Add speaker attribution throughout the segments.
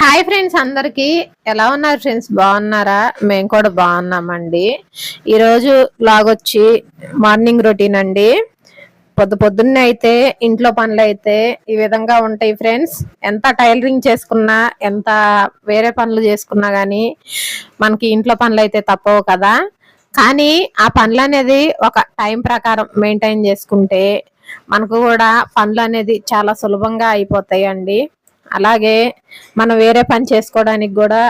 Speaker 1: Hi friends అందరికి. ఎలా ఉన్నారు ఫ్రెండ్స్? బాగున్నారా? మేము కూడా బాగున్నామండి. ఈరోజు బ్లాగ్ వచ్చి మార్నింగ్ రొటీన్ అండి. పొద్దు పొద్దున్నే అయితే ఇంట్లో పనులు అయితే ఈ విధంగా ఉంటాయి ఫ్రెండ్స్. ఎంత టైలరింగ్ చేసుకున్నా ఎంత వేరే పనులు చేసుకున్నా కానీ మనకి ఇంట్లో పనులు అయితే తప్పవు కదా. కానీ ఆ పనులు అనేది ఒక టైం ప్రకారం మెయింటైన్ చేసుకుంటే మనకు కూడా పనులు అనేది చాలా సులభంగా అయిపోతాయి అండి అలాగే మనం వేరే పని చేసుకోవడానికి కూడా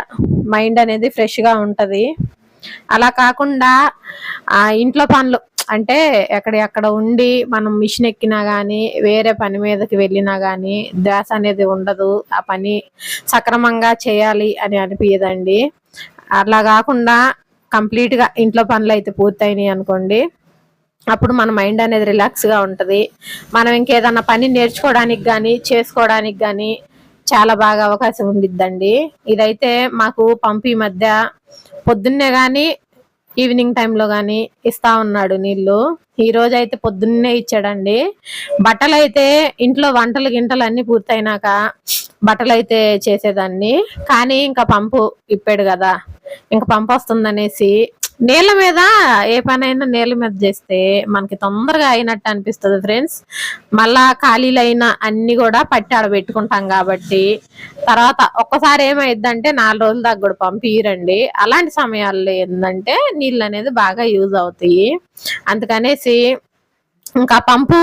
Speaker 1: మైండ్ అనేది ఫ్రెష్గా ఉంటుంది. అలా కాకుండా ఇంట్లో పనులు అంటే ఎక్కడ ఎక్కడ ఉండి మనం మిషన్ ఎక్కినా కానీ వేరే పని మీదకి వెళ్ళినా కానీ ధ్యాస అనేది ఉండదు. ఆ పని సక్రమంగా చేయాలి అని అనిపించదండి అలా కాకుండా కంప్లీట్గా ఇంట్లో పనులు అయితే పూర్తయినాయి అనుకోండి అప్పుడు మన మైండ్ అనేది రిలాక్స్గా ఉంటుంది. మనం ఇంకేదన్నా పని నేర్చుకోవడానికి కానీ చేసుకోవడానికి కానీ చాలా బాగా అవకాశం ఉండిద్దండి. ఇదైతే మాకు పంపి మధ్య పొద్దున్నే కానీ ఈవినింగ్ టైంలో కానీ ఇస్తా ఉన్నాడు నీళ్ళు ఈ రోజు అయితే పొద్దున్నే ఇచ్చాడండి. బట్టలు అయితే ఇంట్లో వంటలు గింటలు అన్ని పూర్తయినాక బట్టలు అయితే చేసేదాన్ని. కానీ ఇంకా పంపు ఇప్పాడు కదా. ఇంకా పంపు వస్తుందనేసి నీళ్ళ మీద ఏ పనైనా నీళ్ళ మీద చేస్తే మనకి తొందరగా అయినట్టు అనిపిస్తుంది ఫ్రెండ్స్ మళ్ళా ఖాళీలైన అన్ని కూడా పట్టి ఆడ పెట్టుకుంటాం కాబట్టి. తర్వాత ఒక్కసారి ఏమైందంటే నాలుగు రోజుల దాకా కూడా పంపిరండి అలాంటి సమయాల్లో ఏంటంటే నీళ్ళు అనేది బాగా యూజ్ అవుతాయి. అందుకనేసి ఇంకా పంపు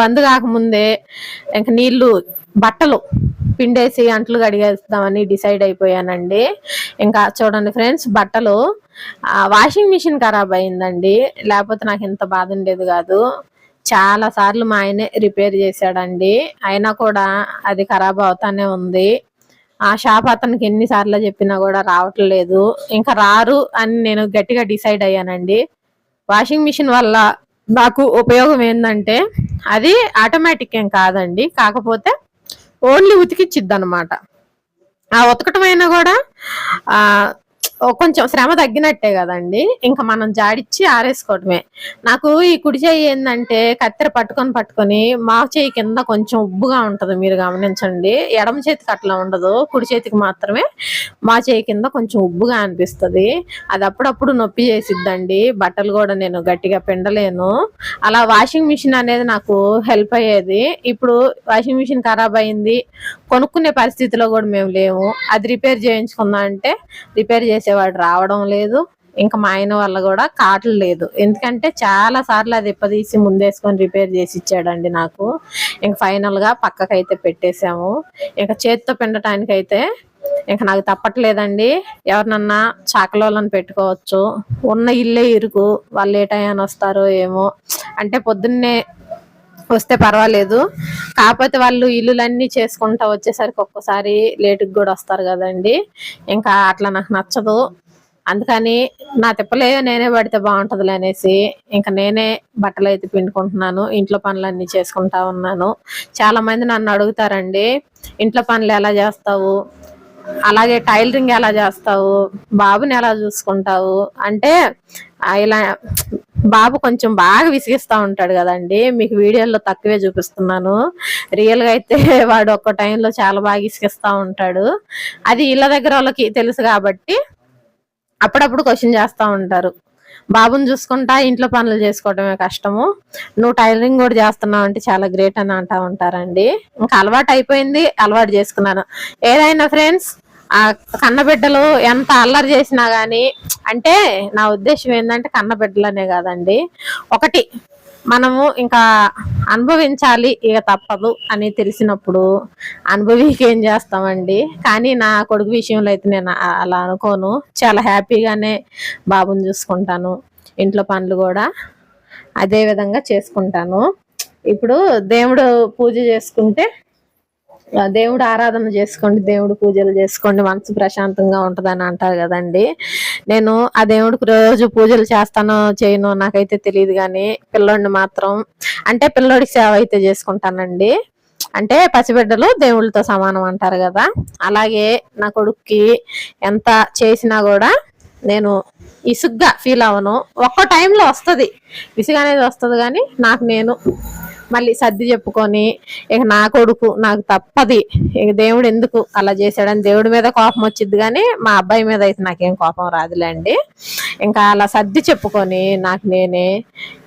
Speaker 1: బంద్ కాకముందే ఇంకా నీళ్ళు బట్టలు పిండేసి అంట్లు కడిగేస్తామని డిసైడ్ అయిపోయానండి. ఇంకా చూడండి ఫ్రెండ్స్ బట్టలు వాషింగ్ మిషన్ ఖరాబ్ అయిందండి. లేకపోతే నాకు ఇంత బాధ ఉండేది కాదు. చాలా సార్లు మా ఆయనే రిపేర్ చేశాడండి. అయినా కూడా అది ఖరాబ్ అవుతానే ఉంది. ఆ షాప్ అతనికి ఎన్నిసార్లు చెప్పినా కూడా రావట్లేదు. ఇంకా రారు అని నేను గట్టిగా డిసైడ్ అయ్యానండి. వాషింగ్ మిషన్ వల్ల నాకు ఉపయోగం ఏంటంటే అది ఆటోమేటిక్ ఏం కాదండి. కాకపోతే ఓన్లీ ఉతికిచ్చిద్ది అనమాట ఆ ఉతకటమైనా కూడా కొంచెం శ్రమ తగ్గినట్టే కదండి. ఇంకా మనం జాడిచ్చి ఆరేసుకోవటమే. నాకు ఈ కుడి చేయి ఏంటంటే కత్తెర పట్టుకొని పట్టుకొని మా చేయి కింద కొంచెం ఉబ్బుగా ఉంటుంది మీరు గమనించండి. ఎడమ చేతికి అట్లా ఉండదు కుడి చేతికి మాత్రమే మా చేయి కింద కొంచెం ఉబ్బుగా అనిపిస్తుంది. అది అప్పుడప్పుడు నొప్పి చేసిద్దండి. బట్టలు కూడా నేను గట్టిగా పిండలేను. అలా వాషింగ్ మిషన్ అనేది నాకు హెల్ప్ అయ్యేది. ఇప్పుడు వాషింగ్ మిషన్ ఖరాబ్ అయింది. కొనుక్కునే పరిస్థితిలో కూడా మేము లేము. అది రిపేర్ చేయించుకుందాం అంటే రిపేర్ వాడు రావడం లేదు. ఇంకా మా ఆయన వల్ల కూడా కాటలు లేదు. ఎందుకంటే చాలా సార్లు అది ఇప్పదీసి ముందేసుకొని రిపేర్ చేసి ఇచ్చాడండి నాకు. ఇంకా ఫైనల్గా పక్కకైతే పెట్టేశాము. ఇంకా చేతితో పిండటానికి అయితే ఇంకా నాకు తప్పట్లేదండి. ఎవరినన్నా చాకలోళ్ళని పెట్టుకోవచ్చు. ఉన్న ఇల్లే ఇరుకు. వాళ్ళు ఏ టైం వస్తారో ఏమో. అంటే పొద్దున్నే వస్తే పర్వాలేదు. కాకపోతే వాళ్ళు ఇల్లులన్నీ చేసుకుంటా వచ్చేసరికి ఒక్కోసారి లేటుకి కూడా వస్తారు కదండి. ఇంకా అట్లా నాకు నచ్చదు. అందుకని నా తిప్పలే నేనే పడితే బాగుంటుందిలే అనేసి ఇంకా నేనే బట్టలు అయితే పిండుకుంటున్నాను. ఇంట్లో పనులన్నీ చేసుకుంటా ఉన్నాను. చాలా మంది నన్ను అడుగుతారండి ఇంట్లో పనులు ఎలా చేస్తావు? అలాగే టైలరింగ్ ఎలా చేస్తావు? బాబుని ఎలా చూసుకుంటావు? అంటే ఇలా బాబు కొంచెం బాగా విసిగిస్తూ ఉంటాడు కదండి. మీకు వీడియోలో తక్కువే చూపిస్తున్నాను. రియల్గా అయితే వాడు ఒక్క టైంలో చాలా బాగా విసిగిస్తూ ఉంటాడు. అది ఇళ్ళ దగ్గర వాళ్ళకి తెలుసు కాబట్టి అప్పుడప్పుడు క్వశ్చన్ చేస్తూ ఉంటారు. బాబుని చూసుకుంటా ఇంట్లో పనులు చేసుకోవడమే కష్టము. నువ్వు టైలరింగ్ కూడా చేస్తున్నావు అంటే చాలా గ్రేట్ అని అంటా ఉంటారండి. ఇంకా అలవాటు అయిపోయింది అలవాటు చేసుకున్నాను. ఏదైనా ఫ్రెండ్స్ ఆ కన్నబిడ్డలు ఎంత అల్లరి చేసినా గానీ అంటే నా ఉద్దేశం ఏంటంటే కన్నబిడ్డలనే కాదండి. ఒకటి మనము ఇంకా అనుభవించాలి ఇక తప్పదు అని తెలిసినప్పుడు అనుభవికి ఏం చేస్తామండి? కానీ నా కొడుకు విషయంలో అయితే నేను అలా అనుకోను. చాలా హ్యాపీగానే బాబుని చూసుకుంటాను. ఇంట్లో పనులు కూడా అదే విధంగా చేసుకుంటాను. ఇప్పుడు దేవుడు పూజ చేసుకుంటే దేవుడు ఆరాధన చేసుకోండి దేవుడు పూజలు చేసుకోండి మనసు ప్రశాంతంగా ఉంటదని అంటారు కదండి. నేను ఆ దేవుడికి రోజు పూజలు చేస్తానో చేయను నాకైతే తెలియదు కానీ పిల్లోడిని మాత్రం అంటే పిల్లోడికి సేవ అయితే చేసుకుంటానండి. అంటే పసిబిడ్డలు దేవుళ్ళతో సమానం అంటారు కదా. అలాగే నా కొడుక్కి ఎంత చేసినా కూడా నేను ఇసుగ్గా ఫీల్ అవ్వను. ఒక్క టైంలో వస్తుంది. విసుగు అనేది వస్తుంది కానీ నాకు నేను మళ్ళీ సర్ది చెప్పుకొని ఇక నా కొడుకు నాకు తప్పది. ఇక దేవుడు ఎందుకు అలా చేశాడని దేవుడి మీద కోపం వచ్చింది కానీ మా అబ్బాయి మీద అయితే నాకేం కోపం రాదులేండి. ఇంకా అలా సర్ది చెప్పుకొని నాకు నేనే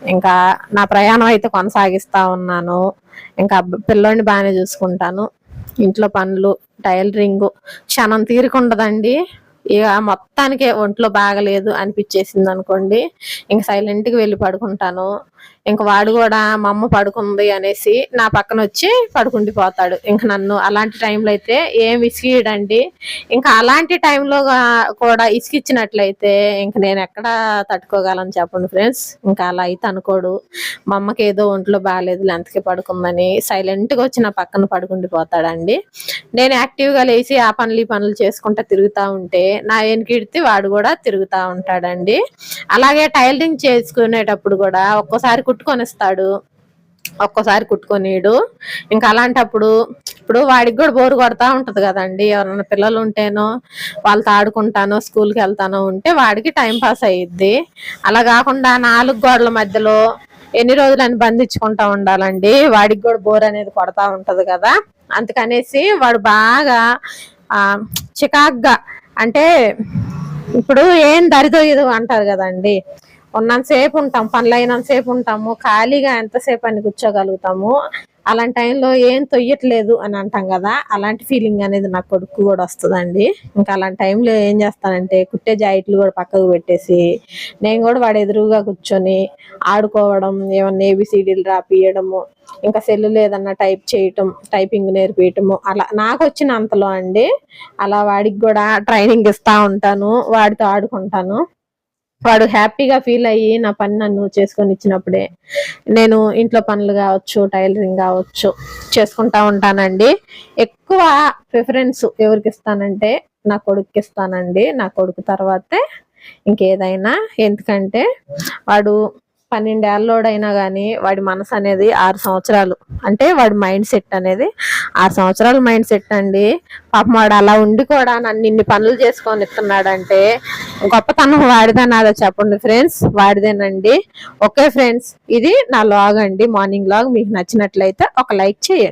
Speaker 1: ఇంకా నా ప్రయాణం అయితే కొనసాగిస్తా ఉన్నాను. ఇంకా అబ్బ- పిల్లోడిని బాగానే చూసుకుంటాను. ఇంట్లో పనులు టైలరింగ్ క్షణం తీరుకుండదండి. ఇక మొత్తానికే ఒంట్లో బాగలేదు అనిపించేసింది అనుకోండి ఇంక సైలెంట్గా వెళ్ళి పడుకుంటాను. ఇంక వాడు కూడా మా అమ్మ పడుకుంది అనేసి నా పక్కన వచ్చి పడుకుండి పోతాడు ఇంక నన్ను అలాంటి టైంలో అయితే ఏం ఇసిగియడండి ఇంకా అలాంటి టైంలో కూడా ఇసిగిచ్చినట్లయితే ఇంక నేను ఎక్కడ తట్టుకోగలను చెప్పండి ఫ్రెండ్స్ ఇంకా అలా అయితే అనుకోడు. మా అమ్మకి ఏదో ఒంట్లో బాగాలేదు లెంత్కి పడుకుందని సైలెంట్గా వచ్చి నా పక్కన పడుకుండి పోతాడండి నేను యాక్టివ్గా లేచి ఆ పనులు ఈ పనులు చేసుకుంటా తిరుగుతూ ఉంటే నా వెనుకిడితే వాడు కూడా తిరుగుతూ ఉంటాడండి. అలాగే టైలరింగ్ చేసుకునేటప్పుడు కూడా ఒక్కోసారి కుట్టుకొనిస్తాడు ఒక్కోసారి కుట్టుకొనిడు. ఇంకా అలాంటప్పుడు ఇప్పుడు వాడికి కూడా బోరు కొడతా ఉంటది కదండి. ఎవరైనా పిల్లలు ఉంటేనో వాళ్ళతో ఆడుకుంటానో స్కూల్కి వెళ్తానో ఉంటే వాడికి టైం పాస్ అయ్యిద్ది అలా కాకుండా నాలుగు గోడల మధ్యలో ఎన్ని రోజులని బంధించుకుంటా ఉండాలండి? వాడికి కూడా బోర్ అనేది కొడతా ఉంటది కదా. అందుకనేసి వాడు బాగా చికాగ్గా అంటే ఇప్పుడు ఏం దరిదోయదు అంటారు కదండి. ఉన్నంతసేపు ఉంటాం పనులు అయినంతసేపు ఉంటాము ఖాళీగా ఎంతసేపు అని కూర్చోగలుగుతాము. అలాంటి టైంలో ఏం తొయ్యట్లేదు అని అంటాం కదా అలాంటి ఫీలింగ్ అనేది నా కొడుకు కూడా వస్తుందండి. ఇంకా అలాంటి టైంలో ఏం చేస్తానంటే కుట్టే జాయిట్లు కూడా పక్కకు పెట్టేసి నేను కూడా వాడు ఎదురుగా కూర్చొని ఆడుకోవడం ఏమన్నా ఏబిసిడీలు రాపియడము ఇంకా సెల్లు లేదన్నా టైప్ చేయటం టైపింగ్ నేర్పించటము అలా నాకు వచ్చిన అంతలో అండి అలా వాడికి కూడా ట్రైనింగ్ ఇస్తా ఉంటాను వాడితో ఆడుకుంటాను. వాడు హ్యాపీగా ఫీల్ అయ్యి నా పని నన్ను చేసుకొని ఇచ్చినప్పుడే నేను ఇంట్లో పనులు కావచ్చు టైలరింగ్ కావచ్చు చేసుకుంటా ఉంటానండి. ఎక్కువ ప్రిఫరెన్స్ ఎవరికి ఇస్తానంటే నా కొడుకు ఇస్తానండి. నా కొడుకు తర్వాతే ఇంకేదైనా. ఎందుకంటే వాడు పన్నెండేళ్ళలోడైనా కానీ వాడి మనసు అనేది ఆరు సంవత్సరాలు. అంటే వాడి మైండ్ సెట్ అనేది ఆరు సంవత్సరాల మైండ్ సెట్ అండి. పాపం వాడు అలా ఉండి కూడా నన్ను ఇన్ని పనులు చేసుకొని ఇస్తున్నాడంటే గొప్పతనం వాడిదా నాదో చెప్పండి ఫ్రెండ్స్. వాడిదేనండి. ఓకే ఫ్రెండ్స్ ఇది నా లాగ్ అండి. మార్నింగ్ లాగ్ మీకు నచ్చినట్లయితే ఒక లైక్ చేయండి.